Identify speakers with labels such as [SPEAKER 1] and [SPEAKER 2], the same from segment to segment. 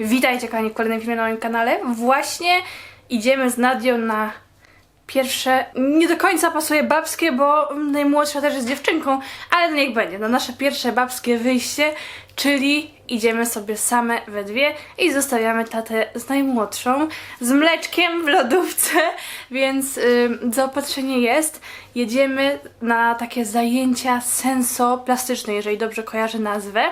[SPEAKER 1] Witajcie kochani w kolejnym filmie na moim kanale. Właśnie idziemy z Nadią na pierwsze, nie do końca pasuje babskie, bo najmłodsza też jest dziewczynką, ale niech będzie, na nasze pierwsze babskie wyjście, czyli idziemy sobie same we dwie i zostawiamy tatę z najmłodszą, z mleczkiem w lodówce, więc y, zaopatrzenie jest. Jedziemy na takie zajęcia sensoplastyczne, jeżeli dobrze kojarzę nazwę.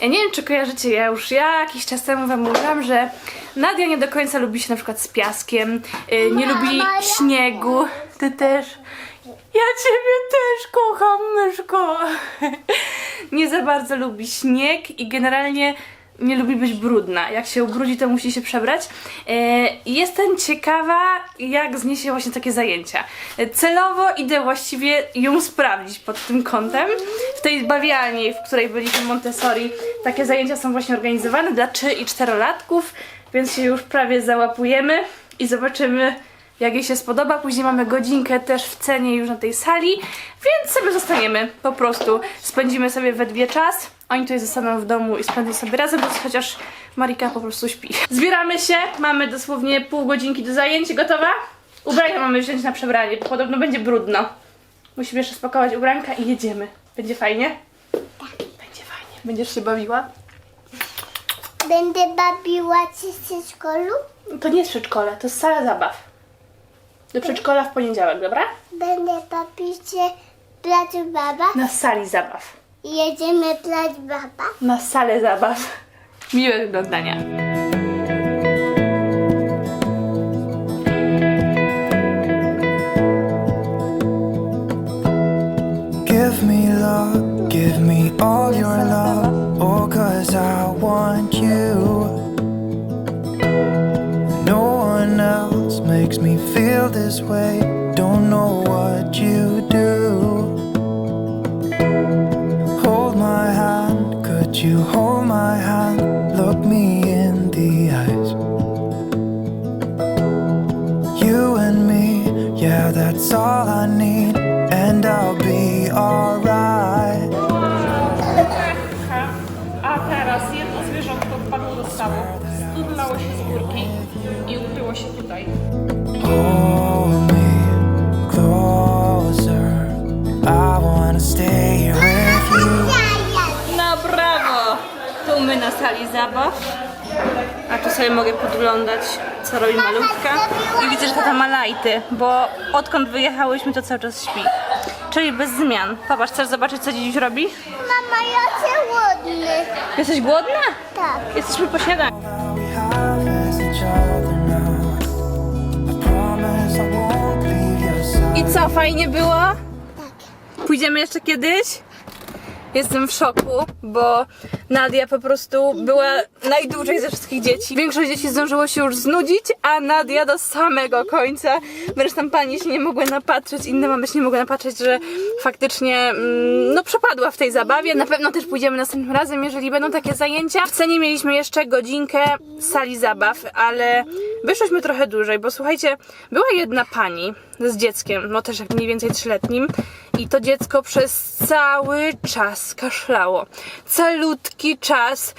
[SPEAKER 1] Ja nie wiem, czy kojarzycie, ja już jakiś czas temu wam mówiłam, że Nadia nie do końca lubi się na przykład z piaskiem, y, nie lubi śniegu. Ty też. Ja ciebie też kocham, myszko. nie za bardzo lubi śnieg i generalnie nie lubi być brudna. Jak się ubrudzi, to musi się przebrać. E, jestem ciekawa, jak zniesie właśnie takie zajęcia. Celowo idę właściwie ją sprawdzić pod tym kątem. W tej bawialni, w której byliśmy Montessori, takie zajęcia są właśnie organizowane dla 3 i 4-latków, więc się już prawie załapujemy i zobaczymy, jak jej się spodoba. Później mamy godzinkę też w cenie już na tej sali, więc sobie zostaniemy po prostu. Spędzimy sobie we dwie czas. Oni tutaj zostaną w domu i spędzą sobie razem, bo chociaż Marika po prostu śpi. Zbieramy się, mamy dosłownie pół godzinki do zajęć. Gotowa? Ubrania mamy wziąć na przebranie, bo podobno będzie brudno. Musimy jeszcze spakować ubranka i jedziemy. Będzie fajnie? Będzie fajnie. Będziesz się bawiła?
[SPEAKER 2] Będę bawiła się w przedszkolu?
[SPEAKER 1] To nie jest przedszkole, to jest sala zabaw. Do przedszkola w poniedziałek, dobra?
[SPEAKER 2] Będę w placu baba
[SPEAKER 1] Na sali zabaw.
[SPEAKER 2] jedziemy plac baba.
[SPEAKER 1] Na salę zabaw. Miłego oglądania.
[SPEAKER 3] Give me love, give me all feel this way, don't know
[SPEAKER 1] zabaw. A tu sobie mogę podglądać, co robi malutka. I widzę, że tata ma lajty, bo odkąd wyjechałyśmy, to cały czas śpi. Czyli bez zmian. Popatrz, chcesz zobaczyć, co dziś robi?
[SPEAKER 2] Mama, ja się głodny.
[SPEAKER 1] Jesteś głodna?
[SPEAKER 2] Tak.
[SPEAKER 1] Jesteśmy po śniadaniu.
[SPEAKER 3] I
[SPEAKER 1] co, fajnie było? Pójdziemy jeszcze kiedyś? Jestem w szoku, bo Nadia po prostu była najdłużej ze wszystkich dzieci. Większość dzieci zdążyło się już znudzić, a Nadia do samego końca. Wręcz tam pani się nie mogły napatrzeć, inne mamy się nie mogły napatrzeć, że faktycznie mm, no przepadła w tej zabawie. Na pewno też pójdziemy następnym razem, jeżeli będą takie zajęcia. W cenie mieliśmy jeszcze godzinkę sali zabaw, ale wyszłyśmy trochę dłużej, bo słuchajcie, była jedna pani z dzieckiem, no też jak mniej więcej trzyletnim i to dziecko przez cały czas kaszlało. Calutki czas,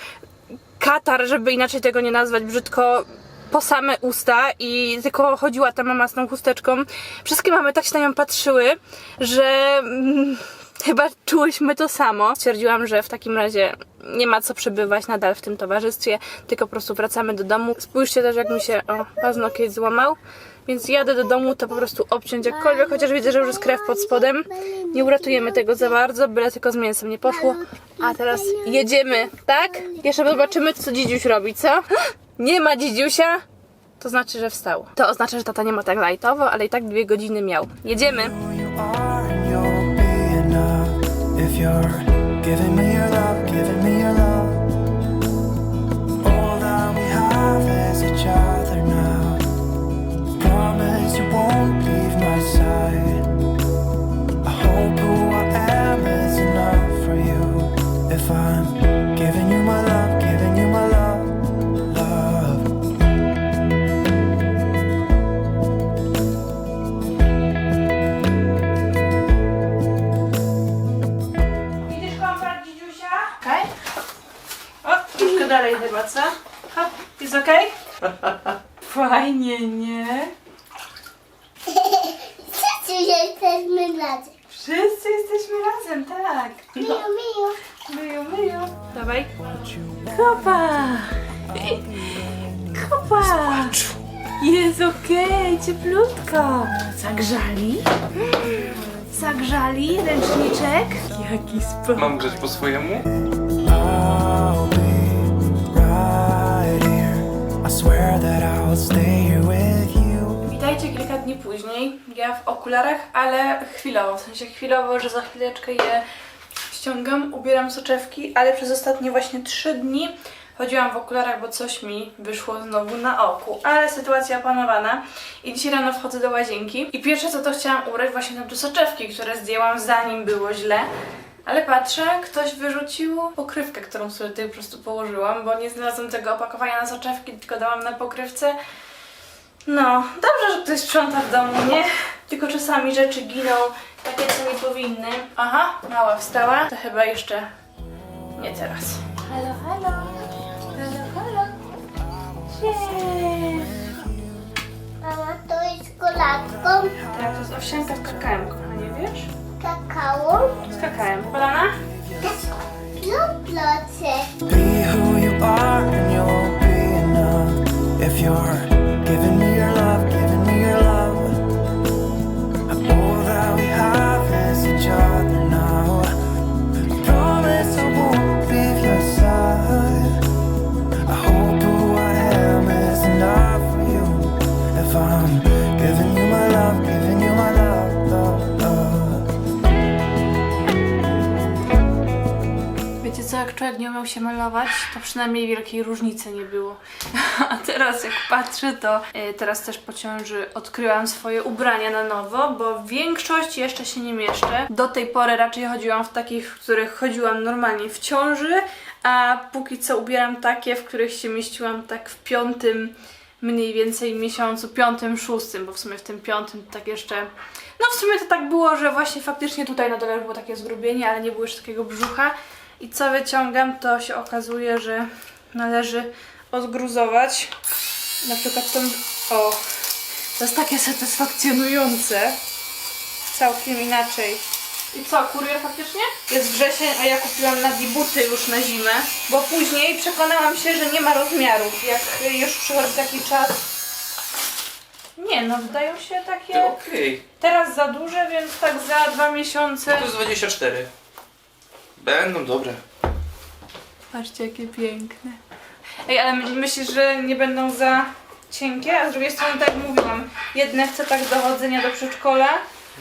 [SPEAKER 1] katar, żeby inaczej tego nie nazwać brzydko, po same usta i tylko chodziła ta mama z tą chusteczką. Wszystkie mamy tak się na nią patrzyły, że mm, chyba czułyśmy to samo. Stwierdziłam, że w takim razie nie ma co przebywać nadal w tym towarzystwie, tylko po prostu wracamy do domu. Spójrzcie też jak mi się o, paznokieć złamał. Więc jadę do domu to po prostu obciąć jakkolwiek, chociaż widzę, że już jest krew pod spodem. Nie uratujemy tego za bardzo, byle tylko z mięsem nie poszło. A teraz jedziemy, tak? Jeszcze zobaczymy, co dzidziuś robi, co? Nie ma dzidziusia? To znaczy, że wstał. To oznacza, że tata nie ma tak lajtowo, ale i tak dwie godziny miał. Jedziemy.
[SPEAKER 3] inside. Komfort. O, dalej
[SPEAKER 1] chyba, co? Hop, jest okej? Fajnie, nie?
[SPEAKER 2] Razem.
[SPEAKER 1] Wszyscy jesteśmy razem, tak.
[SPEAKER 2] Miu, miu.
[SPEAKER 1] Myju, myju. Dawaj. Kopa! Kopa! Jest okej, cieplutko. Zagrzali? Zagrzali ręczniczek? Jaki spokój.
[SPEAKER 4] Mam grzeć po swojemu?
[SPEAKER 3] I'll be right here. I swear that I'll stay here with you.
[SPEAKER 1] Witajcie kilka dni później. Ja w okularach, ale chwilowo. W sensie chwilowo, że za chwileczkę je ściągam, ubieram soczewki, ale przez ostatnie właśnie trzy dni chodziłam w okularach, bo coś mi wyszło znowu na oku. Ale sytuacja opanowana i dzisiaj rano wchodzę do łazienki i pierwsze co to chciałam ubrać właśnie tam te soczewki, które zdjęłam zanim było źle. Ale patrzę, ktoś wyrzucił pokrywkę, którą sobie tutaj po prostu położyłam, bo nie znalazłam tego opakowania na soczewki, tylko dałam na pokrywce. No, dobrze, że ktoś sprząta w domu, nie? Tylko czasami rzeczy giną takie, co nie powinny. Aha, mała wstała. To chyba jeszcze nie teraz. Halo, halo. Halo, halo. Cześć.
[SPEAKER 2] Mama, to jest kolatką,
[SPEAKER 1] Tak, to jest owsianka z kakałem, kochanie, wiesz?
[SPEAKER 2] kakao.
[SPEAKER 1] Z kakałem. Polana?
[SPEAKER 2] Plotloce.
[SPEAKER 3] Be who you are
[SPEAKER 1] się malować, to przynajmniej wielkiej różnicy nie było. A teraz jak patrzę, to e, teraz też po ciąży odkryłam swoje ubrania na nowo, bo większość jeszcze się nie mieszczę. Do tej pory raczej chodziłam w takich, w których chodziłam normalnie w ciąży, a póki co ubieram takie, w których się mieściłam tak w piątym mniej więcej miesiącu, piątym, szóstym, bo w sumie w tym piątym tak jeszcze... No w sumie to tak było, że właśnie faktycznie tutaj na dole było takie zgrubienie, ale nie było jeszcze takiego brzucha. I co wyciągam, to się okazuje, że należy odgruzować. Na przykład tą... O! To jest takie satysfakcjonujące. Całkiem inaczej. I co, kurier faktycznie? Jest wrzesień, a ja kupiłam na buty już na zimę, bo później przekonałam się, że nie ma rozmiarów. Jak już przychodzi taki czas... Nie, no wydają się takie
[SPEAKER 4] okej.
[SPEAKER 1] teraz za duże, więc tak za dwa miesiące...
[SPEAKER 4] No to jest 24. Będą dobre.
[SPEAKER 1] Patrzcie, jakie piękne. Ej, ale my- myślisz, że nie będą za cienkie? A z drugiej strony, tak jak mówiłam, jedne chcę tak do chodzenia do przedszkola,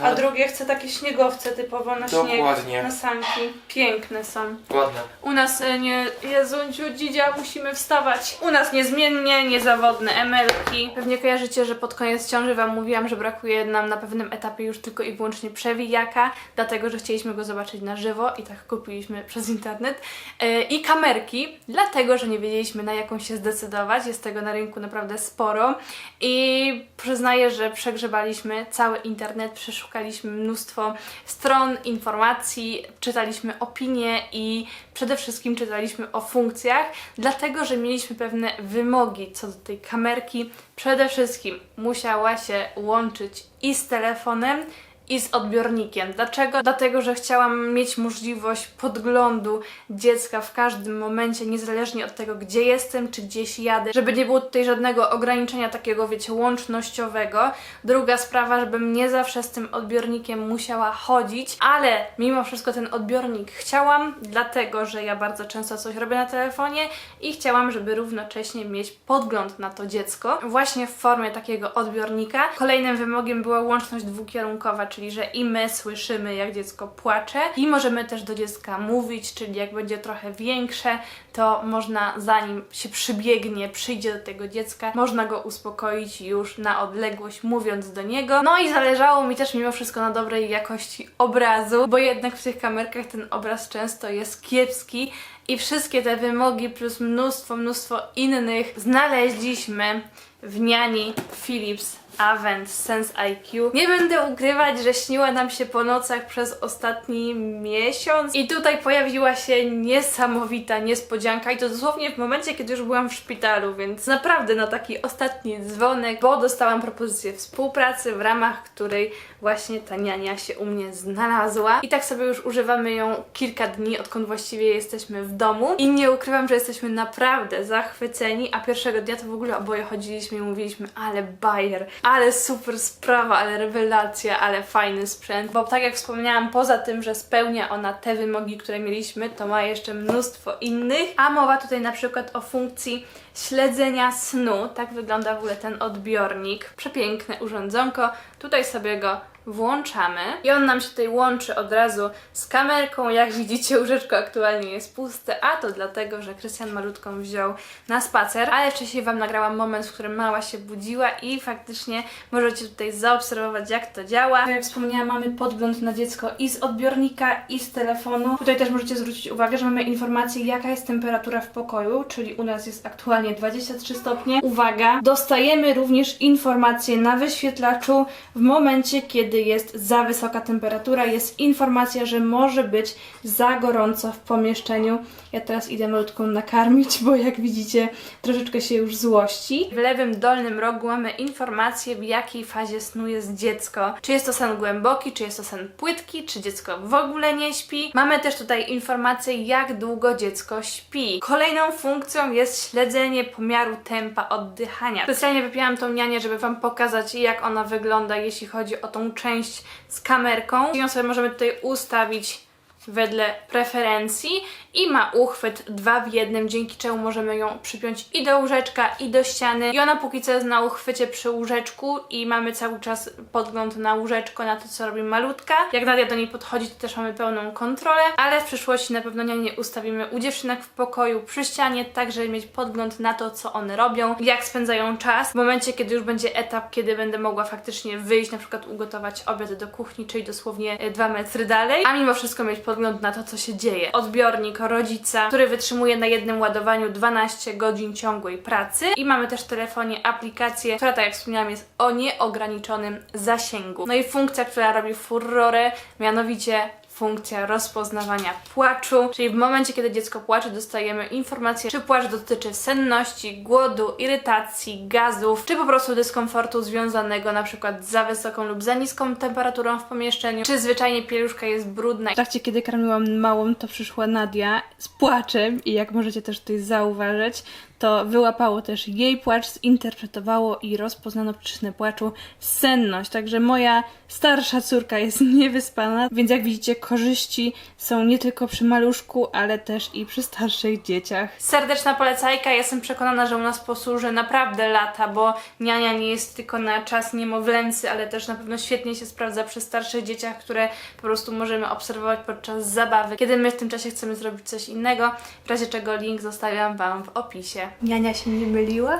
[SPEAKER 1] a
[SPEAKER 4] No.
[SPEAKER 1] drugie chcę takie śniegowce typowo na śnieg,
[SPEAKER 4] Dokładnie.
[SPEAKER 1] na sanki. Piękne są.
[SPEAKER 4] Ładne.
[SPEAKER 1] U nas e, nie, Jezunciu, dzidzia, musimy wstawać. U nas niezmiennie, niezawodne emelki. Pewnie kojarzycie, że pod koniec ciąży Wam mówiłam, że brakuje nam na pewnym etapie już tylko i wyłącznie przewijaka, dlatego, że chcieliśmy go zobaczyć na żywo i tak kupiliśmy przez internet. E, I kamerki, dlatego, że nie wiedzieliśmy na jaką się zdecydować. Jest tego na rynku naprawdę sporo. I przyznaję, że przegrzebaliśmy cały internet, przeszukaliśmy mnóstwo stron, informacji, czytaliśmy opinie i przede wszystkim czytaliśmy o funkcjach, dlatego że mieliśmy pewne wymogi co do tej kamerki. Przede wszystkim musiała się łączyć i z telefonem, i z odbiornikiem. Dlaczego? Dlatego, że chciałam mieć możliwość podglądu dziecka w każdym momencie, niezależnie od tego, gdzie jestem, czy gdzieś jadę, żeby nie było tutaj żadnego ograniczenia takiego, wiecie, łącznościowego. Druga sprawa, żebym nie zawsze z tym odbiornikiem musiała chodzić, ale mimo wszystko ten odbiornik chciałam, dlatego, że ja bardzo często coś robię na telefonie i chciałam, żeby równocześnie mieć podgląd na to dziecko, właśnie w formie takiego odbiornika. Kolejnym wymogiem była łączność dwukierunkowa, czyli że i my słyszymy, jak dziecko płacze, i możemy też do dziecka mówić, czyli jak będzie trochę większe, to można zanim się przybiegnie, przyjdzie do tego dziecka, można go uspokoić już na odległość, mówiąc do niego. No i zależało mi też mimo wszystko na dobrej jakości obrazu, bo jednak w tych kamerkach ten obraz często jest kiepski. I wszystkie te wymogi plus mnóstwo, mnóstwo innych znaleźliśmy w Niani Philips Avent Sense IQ. Nie będę ukrywać, że śniła nam się po nocach przez ostatni miesiąc. I tutaj pojawiła się niesamowita niespodzianka. I to dosłownie w momencie, kiedy już byłam w szpitalu, więc naprawdę na taki ostatni dzwonek, bo dostałam propozycję współpracy, w ramach której właśnie ta niania się u mnie znalazła. I tak sobie już używamy ją kilka dni, odkąd właściwie jesteśmy w domu. I nie ukrywam, że jesteśmy naprawdę zachwyceni, a pierwszego dnia to w ogóle oboje chodziliśmy i mówiliśmy, ale bajer, ale super sprawa, ale rewelacja, ale fajny sprzęt, bo tak jak wspomniałam, poza tym, że spełnia ona te wymogi, które mieliśmy, to ma jeszcze mnóstwo innych, a mowa tutaj na przykład o funkcji śledzenia snu, tak wygląda w ogóle ten odbiornik, przepiękne urządzonko, tutaj sobie go włączamy i on nam się tutaj łączy od razu z kamerką. Jak widzicie, łóżeczko aktualnie jest puste, a to dlatego, że Krystian malutką wziął na spacer, ale wcześniej Wam nagrałam moment, w którym mała się budziła i faktycznie możecie tutaj zaobserwować, jak to działa. Tak jak wspomniałam, mamy podgląd na dziecko i z odbiornika, i z telefonu. Tutaj też możecie zwrócić uwagę, że mamy informację, jaka jest temperatura w pokoju, czyli u nas jest aktualnie 23 stopnie. Uwaga, dostajemy również informację na wyświetlaczu w momencie, kiedy jest za wysoka temperatura, jest informacja, że może być za gorąco w pomieszczeniu. Ja teraz idę malutką nakarmić, bo jak widzicie, troszeczkę się już złości. W lewym dolnym rogu mamy informację, w jakiej fazie snu jest dziecko. Czy jest to sen głęboki, czy jest to sen płytki, czy dziecko w ogóle nie śpi. Mamy też tutaj informację, jak długo dziecko śpi. Kolejną funkcją jest śledzenie pomiaru tempa oddychania. Specjalnie wypiłam tą nianię, żeby Wam pokazać, jak ona wygląda, jeśli chodzi o tą część z kamerką. I ją sobie możemy tutaj ustawić wedle preferencji i ma uchwyt dwa w jednym, dzięki czemu możemy ją przypiąć i do łóżeczka, i do ściany. I ona póki co jest na uchwycie przy łóżeczku i mamy cały czas podgląd na łóżeczko, na to co robi malutka. Jak Nadia do niej podchodzi, to też mamy pełną kontrolę, ale w przyszłości na pewno nie ustawimy u dziewczynek w pokoju przy ścianie, tak żeby mieć podgląd na to, co one robią, jak spędzają czas. W momencie, kiedy już będzie etap, kiedy będę mogła faktycznie wyjść, na przykład ugotować obiad do kuchni, czyli dosłownie e, dwa metry dalej, a mimo wszystko mieć podgląd na to, co się dzieje. Odbiornik rodzica, który wytrzymuje na jednym ładowaniu 12 godzin ciągłej pracy i mamy też w telefonie aplikację, która tak jak wspomniałam jest o nieograniczonym zasięgu. No i funkcja, która robi furorę, mianowicie funkcja rozpoznawania płaczu, czyli w momencie, kiedy dziecko płacze, dostajemy informację, czy płacz dotyczy senności, głodu, irytacji, gazów, czy po prostu dyskomfortu związanego na przykład z za wysoką lub za niską temperaturą w pomieszczeniu, czy zwyczajnie pieluszka jest brudna. W trakcie, kiedy karmiłam małą, to przyszła Nadia z płaczem i jak możecie też tutaj zauważyć, to wyłapało też jej płacz, zinterpretowało i rozpoznano przyczynę płaczu senność. Także moja starsza córka jest niewyspana, więc jak widzicie, korzyści są nie tylko przy maluszku, ale też i przy starszych dzieciach. Serdeczna polecajka, jestem przekonana, że u nas posłuży naprawdę lata, bo niania nie jest tylko na czas niemowlęcy, ale też na pewno świetnie się sprawdza przy starszych dzieciach, które po prostu możemy obserwować podczas zabawy, kiedy my w tym czasie chcemy zrobić coś innego, w razie czego link zostawiam Wam w opisie. Niania się nie myliła?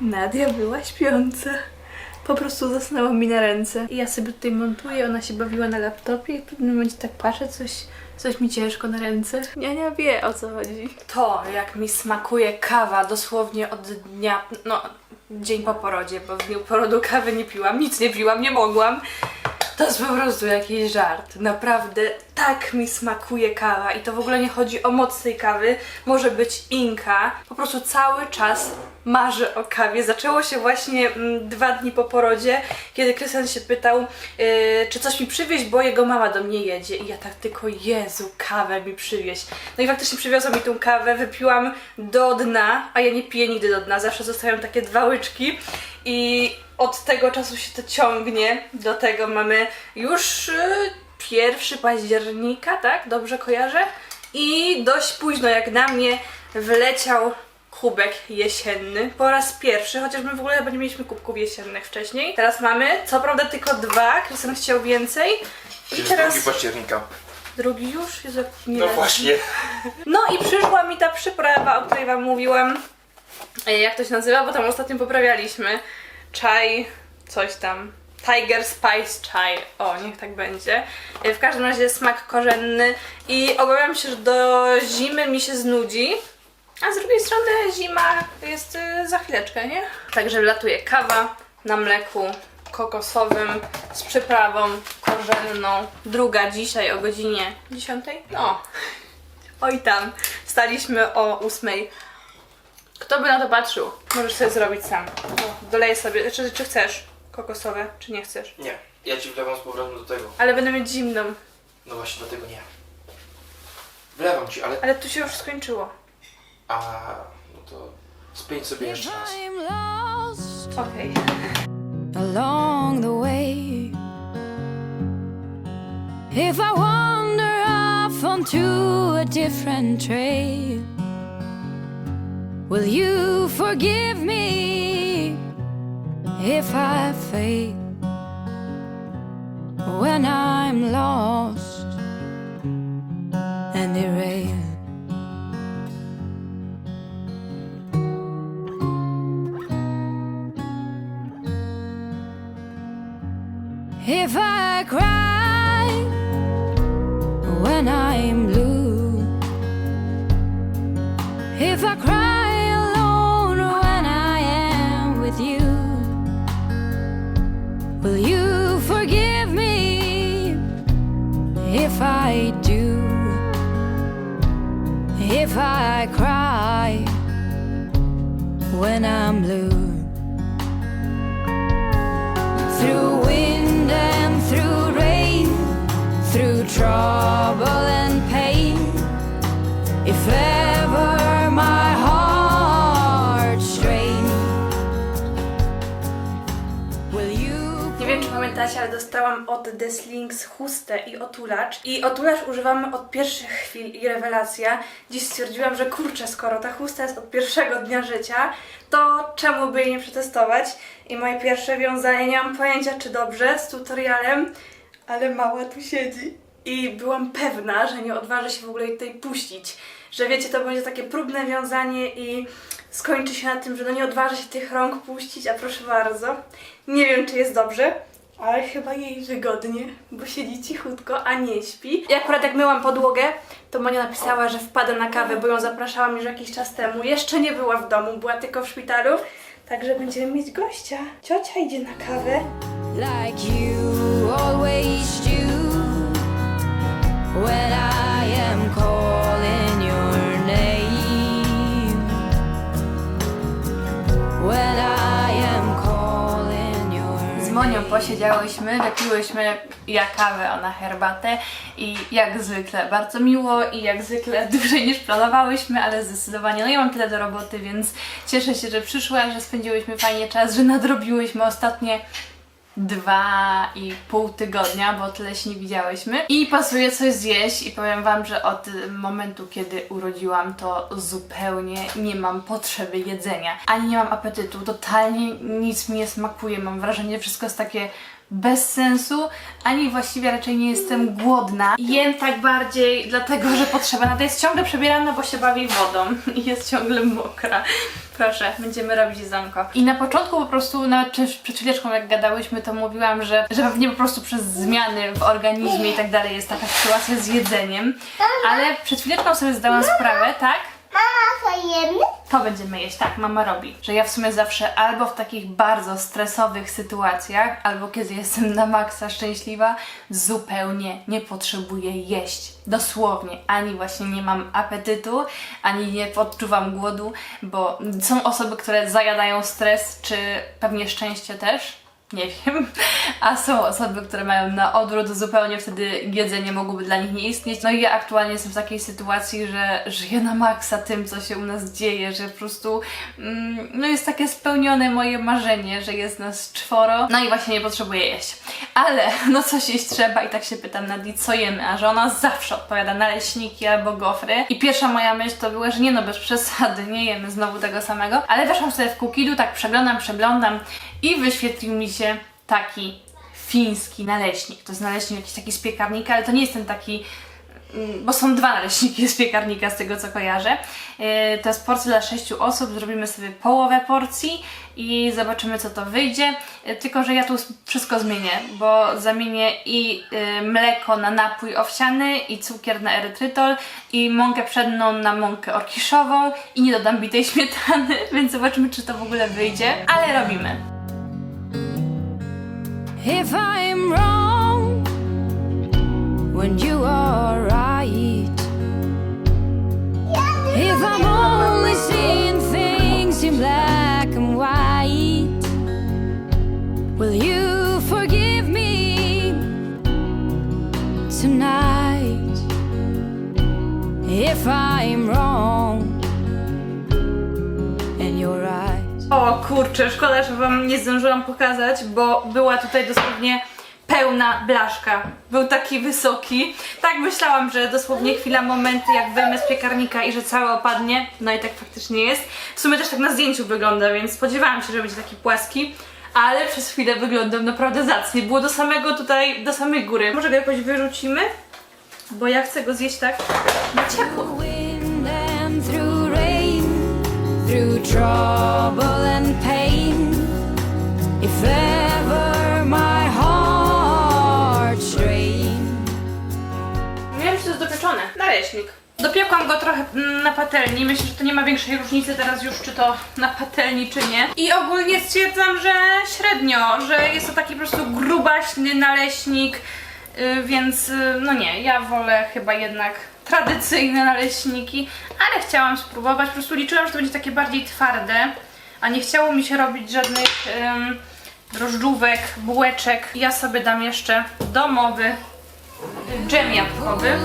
[SPEAKER 1] Nadia była śpiąca. Po prostu zasnęła mi na ręce. I ja sobie tutaj montuję, ona się bawiła na laptopie i w pewnym momencie tak patrzę, coś, coś mi ciężko na ręce. Niania wie o co chodzi. To, jak mi smakuje kawa dosłownie od dnia, no dzień po porodzie, bo w dniu porodu kawy nie piłam, nic nie piłam, nie mogłam. To jest po prostu jakiś żart. Naprawdę tak mi smakuje kawa i to w ogóle nie chodzi o moc tej kawy. Może być inka. Po prostu cały czas marzę o kawie. Zaczęło się właśnie mm, dwa dni po porodzie, kiedy Krystian się pytał, yy, czy coś mi przywieźć, bo jego mama do mnie jedzie. I ja tak tylko, Jezu, kawę mi przywieźć. No i faktycznie przywiozła mi tą kawę, wypiłam do dna, a ja nie piję nigdy do dna, zawsze zostają takie dwa łyczki. I od tego czasu się to ciągnie. Do tego mamy już yy, 1 października, tak? Dobrze kojarzę? I dość późno, jak na mnie, wleciał kubek jesienny po raz pierwszy, chociaż my w ogóle chyba nie mieliśmy kubków jesiennych wcześniej. Teraz mamy, co prawda tylko dwa, Krystian chciał więcej. I teraz
[SPEAKER 4] października.
[SPEAKER 1] drugi już? Jezu, jak nie
[SPEAKER 4] No właśnie.
[SPEAKER 1] No i przyszła mi ta przyprawa, o której Wam mówiłam. E, Jak to się nazywa? Bo tam ostatnio poprawialiśmy. Czaj, coś tam. Tiger Spice Chai. O, niech tak będzie. E, W każdym razie smak korzenny i obawiam się, że do zimy mi się znudzi. A z drugiej strony zima jest y, za chwileczkę, nie? Także wlatuje kawa, na mleku kokosowym z przyprawą korzenną. Druga dzisiaj o godzinie 10. No, oj tam. Wstaliśmy o 8. Kto by na to patrzył? Możesz sobie zrobić sam. O, doleję sobie, czy, czy chcesz kokosowe, czy nie chcesz.
[SPEAKER 4] Nie, ja ci wlewam z powrotem do tego.
[SPEAKER 1] Ale będę mieć zimną.
[SPEAKER 4] No właśnie, dlatego nie. Wlewam ci, ale...
[SPEAKER 1] Ale tu się już skończyło.
[SPEAKER 4] A, no to spięć sobie jeszcze raz.
[SPEAKER 5] I'm lost
[SPEAKER 1] Okej.
[SPEAKER 5] along the way. If I wander off onto a different trail, will you forgive me if I fail when I'm lost If I cry when I'm blue, if I cry alone when I am with you, will you forgive me if I do? If I cry when I'm blue
[SPEAKER 1] dostałam od Deslinks chustę i otulacz. I otulacz używamy od pierwszych chwil i rewelacja. Dziś stwierdziłam, że kurczę, skoro ta chusta jest od pierwszego dnia życia, to czemu by jej nie przetestować? I moje pierwsze wiązanie, nie mam pojęcia czy dobrze, z tutorialem, ale mała tu siedzi. I byłam pewna, że nie odważę się w ogóle jej tutaj puścić. Że wiecie, to będzie takie próbne wiązanie i skończy się na tym, że no nie odważę się tych rąk puścić, a proszę bardzo. Nie wiem, czy jest dobrze, ale chyba jej wygodnie, bo siedzi cichutko, a nie śpi. I akurat jak myłam podłogę, to Monia napisała, że wpada na kawę, bo ją zapraszałam już jakiś czas temu. Jeszcze nie była w domu, była tylko w szpitalu. Także będziemy mieć gościa. Ciocia idzie na kawę.
[SPEAKER 5] like you always do when I am calling your name. When I
[SPEAKER 1] Monią posiedziałyśmy, wypiłyśmy ja kawę, ona herbatę i jak zwykle bardzo miło i jak zwykle dłużej niż planowałyśmy, ale zdecydowanie no ja mam tyle do roboty, więc cieszę się, że przyszła, że spędziłyśmy fajnie czas, że nadrobiłyśmy ostatnie dwa i pół tygodnia, bo tyle się nie widziałyśmy. I pasuje coś zjeść i powiem Wam, że od momentu, kiedy urodziłam, to zupełnie nie mam potrzeby jedzenia. Ani nie mam apetytu, totalnie nic mi nie smakuje. Mam wrażenie, że wszystko jest takie bez sensu, ani właściwie raczej nie jestem głodna. Jem tak bardziej dlatego, że potrzeba. Nada jest ciągle przebierana, bo się bawi wodą i jest ciągle mokra. Proszę, będziemy robić jedzonko. I na początku po prostu, nawet przed przed chwileczką jak gadałyśmy, to mówiłam, że, że pewnie po prostu przez zmiany w organizmie i tak dalej jest taka sytuacja z jedzeniem. Ale przed chwileczką sobie zdałam sprawę, tak?
[SPEAKER 2] Mama, co jemy?
[SPEAKER 1] To będziemy jeść, tak, mama robi. Że ja w sumie zawsze albo w takich bardzo stresowych sytuacjach, albo kiedy jestem na maksa szczęśliwa, zupełnie nie potrzebuję jeść. Dosłownie. Ani właśnie nie mam apetytu, ani nie odczuwam głodu, bo są osoby, które zajadają stres, czy pewnie szczęście też. Nie wiem, a są osoby, które mają na odwrót, zupełnie wtedy jedzenie mogłoby dla nich nie istnieć. No i ja aktualnie jestem w takiej sytuacji, że żyję na maksa tym, co się u nas dzieje, że po prostu mm, no jest takie spełnione moje marzenie, że jest nas czworo. No i właśnie nie potrzebuję jeść. Ale no coś jeść trzeba i tak się pytam Nadi, co jemy, a że ona zawsze odpowiada naleśniki albo gofry. I pierwsza moja myśl to była, że nie no, bez przesady, nie jemy znowu tego samego. Ale weszłam sobie w Kukidu, tak przeglądam, przeglądam i wyświetlił mi się taki fiński naleśnik. To jest naleśnik jakiś taki z piekarnika, ale to nie jest ten taki mm, bo są dwa naleśniki z piekarnika, z tego co kojarzę. Yy, To jest porcja dla sześciu osób, zrobimy sobie połowę porcji i zobaczymy co to wyjdzie. Yy, Tylko, że ja tu wszystko zmienię, bo zamienię i yy, mleko na napój owsiany, i cukier na erytrytol, i mąkę pszenną na mąkę orkiszową i nie dodam bitej śmietany, więc zobaczymy czy to w ogóle wyjdzie, ale robimy.
[SPEAKER 5] If I'm wrong when you are right. If I'm only seeing things in black and white, will you forgive me tonight? If I'm wrong
[SPEAKER 1] O kurczę, szkoda, że wam nie zdążyłam pokazać, bo była tutaj dosłownie pełna blaszka. Był taki wysoki. Tak myślałam, że dosłownie chwila, momenty, jak wyjmę z piekarnika i że cały opadnie. No i tak faktycznie jest. W sumie też tak na zdjęciu wygląda, więc spodziewałam się, że będzie taki płaski. Ale przez chwilę wyglądał naprawdę zacnie. Było do samego tutaj, do samej góry. Może go jakoś wyrzucimy? Bo ja chcę go zjeść tak na ciepło.
[SPEAKER 5] Through trouble and pain. If ever my heart
[SPEAKER 1] wiem, czy to jest dopieczone. Naleśnik. Dopiekłam go trochę na patelni. Myślę, że to nie ma większej różnicy teraz już, czy to na patelni, czy nie. I ogólnie stwierdzam, że średnio, że jest to taki po prostu grubaśny naleśnik, yy, więc yy, no nie, ja wolę chyba jednak tradycyjne naleśniki, ale chciałam spróbować. Po prostu liczyłam, że to będzie takie bardziej twarde, a nie chciało mi się robić żadnych ym, drożdżówek, bułeczek. Ja sobie dam jeszcze domowy dżem jabłkowy.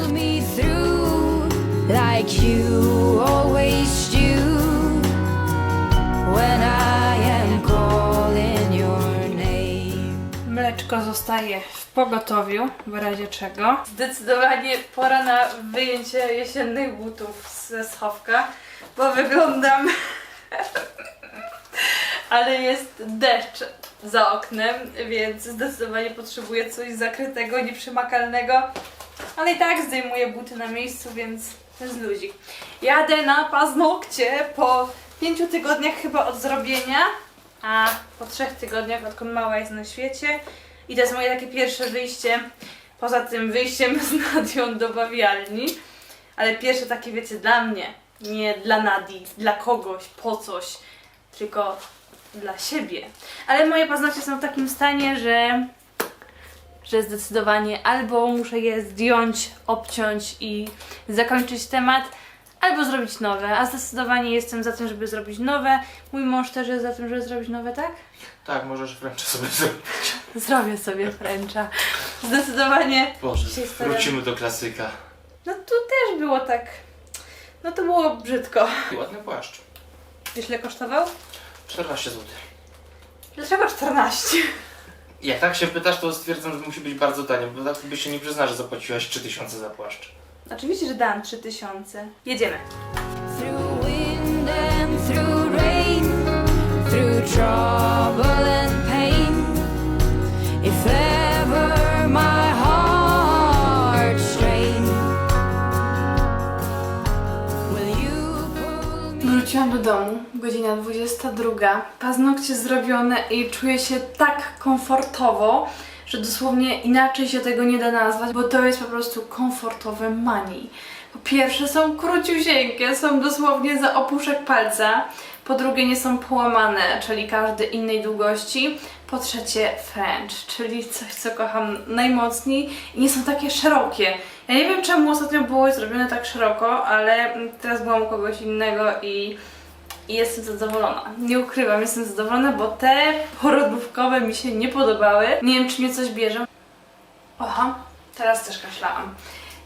[SPEAKER 5] When I am
[SPEAKER 1] Mleczko zostaje w pogotowiu, w razie czego. Zdecydowanie pora na wyjęcie jesiennych butów ze schowka, bo wyglądam... Ale jest deszcz za oknem, więc zdecydowanie potrzebuję coś zakrytego, nieprzemakalnego. Ale i tak zdejmuję buty na miejscu, więc to jest. Jadę na paznokcie po pięciu tygodniach chyba od zrobienia, a po trzech tygodniach odkąd mała jest na świecie. I to jest moje takie pierwsze wyjście, poza tym wyjściem z Nadią do bawialni. Ale pierwsze takie, wiecie, dla mnie, nie dla Nadi, dla kogoś, po coś, tylko dla siebie. Ale moje paznokcie są w takim stanie, że że zdecydowanie albo muszę je zdjąć, obciąć i zakończyć temat, albo zrobić nowe. A zdecydowanie jestem za tym, żeby zrobić nowe. Mój mąż też jest za tym, żeby zrobić nowe, tak?
[SPEAKER 4] Tak, możesz wręcz sobie zrobić.
[SPEAKER 1] Zrobię sobie Frencha. Zdecydowanie.
[SPEAKER 4] Boże,
[SPEAKER 1] Dzisiaj staram-
[SPEAKER 4] wrócimy do klasyka.
[SPEAKER 1] No tu też było tak. No to było brzydko.
[SPEAKER 4] I ładny płaszcz.
[SPEAKER 1] Wiesz ile kosztował?
[SPEAKER 4] 14 zł.
[SPEAKER 1] Dlaczego 14?
[SPEAKER 4] Jak tak się pytasz, to stwierdzam, że musi być bardzo tanie, bo tak byś się nie przyzna, że zapłaciłaś 3000 za płaszcz.
[SPEAKER 1] Oczywiście, że dałam 3000. Jedziemy.
[SPEAKER 5] Through wind and through rain, through trouble and pain. If ever my heart strained, will you pull me?
[SPEAKER 1] Wróciłam do domu, godzina 22, paznokcie zrobione i czuję się tak komfortowo, że dosłownie inaczej się tego nie da nazwać, bo to jest po prostu komfortowe mani. Po pierwsze są króciusieńkie, są dosłownie za opuszek palca, po drugie nie są połamane, czyli każdy innej długości, po trzecie French, czyli coś co kocham najmocniej i nie są takie szerokie. Ja nie wiem czemu ostatnio były zrobione tak szeroko, ale teraz byłam u kogoś innego i, i jestem zadowolona. Nie ukrywam, jestem zadowolona, bo te porodówkowe mi się nie podobały. Nie wiem czy mnie coś bierze. Aha, teraz też kaszlałam.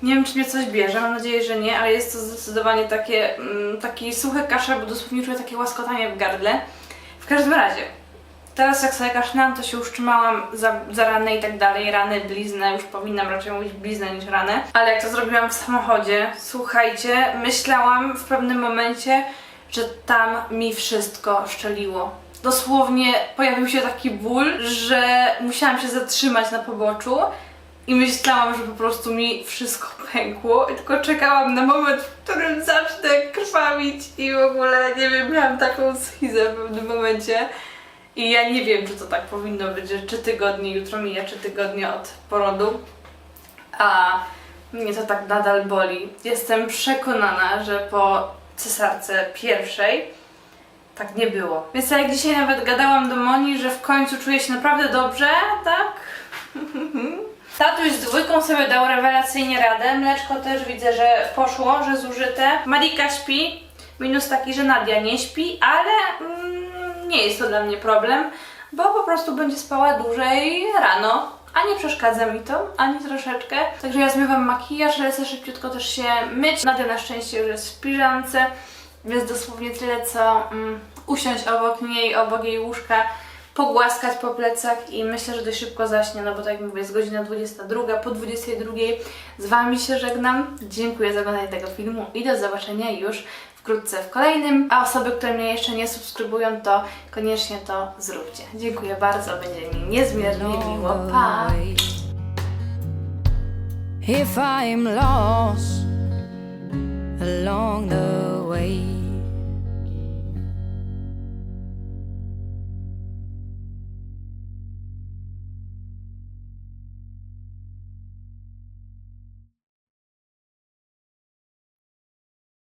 [SPEAKER 1] Nie wiem, czy mnie coś bierze, mam nadzieję, że nie, ale jest to zdecydowanie takie, mm, taki suchy kaszel, bo dosłownie czuję takie łaskotanie w gardle. W każdym razie, teraz jak sobie kaszlałam, to się uszczymałam za, za ranę i tak dalej. Rany, bliznę, już powinnam raczej mówić bliznę niż ranę. Ale jak to zrobiłam w samochodzie, słuchajcie, myślałam w pewnym momencie, że tam mi wszystko szczeliło. Dosłownie pojawił się taki ból, że musiałam się zatrzymać na poboczu i myślałam, że po prostu mi wszystko pękło. I tylko czekałam na moment, w którym zacznę krwawić i w ogóle, nie wiem, miałam taką schizę w pewnym momencie. I ja nie wiem, czy to tak powinno być, że trzy tygodnie, jutro mija trzy tygodnie od porodu, a mnie to tak nadal boli. Jestem przekonana, że po cesarce pierwszej tak nie było. Więc jak dzisiaj nawet gadałam do Moni, że w końcu czuję się naprawdę dobrze, tak? Tatuś z dwójką sobie dał rewelacyjnie radę. Mleczko też widzę, że poszło, że zużyte. Marika śpi. Minus taki, że Nadia nie śpi, ale mm, nie jest to dla mnie problem, bo po prostu będzie spała dłużej rano. A nie przeszkadza mi to, ani troszeczkę. Także ja zmywam makijaż, lecę szybciutko też się myć. Nadia na szczęście już jest w piżamce, więc dosłownie tyle co mm, usiąść obok niej, obok jej łóżka, pogłaskać po plecach i myślę, że dość szybko zaśnie, no bo tak jak mówię, jest godzina 22, po 22 z Wami się żegnam. Dziękuję za oglądanie tego filmu i do zobaczenia już wkrótce w kolejnym. A osoby, które mnie jeszcze nie subskrybują, to koniecznie to zróbcie. Dziękuję bardzo, będzie mi niezmiernie miło. Pa!
[SPEAKER 5] If I'm lost along the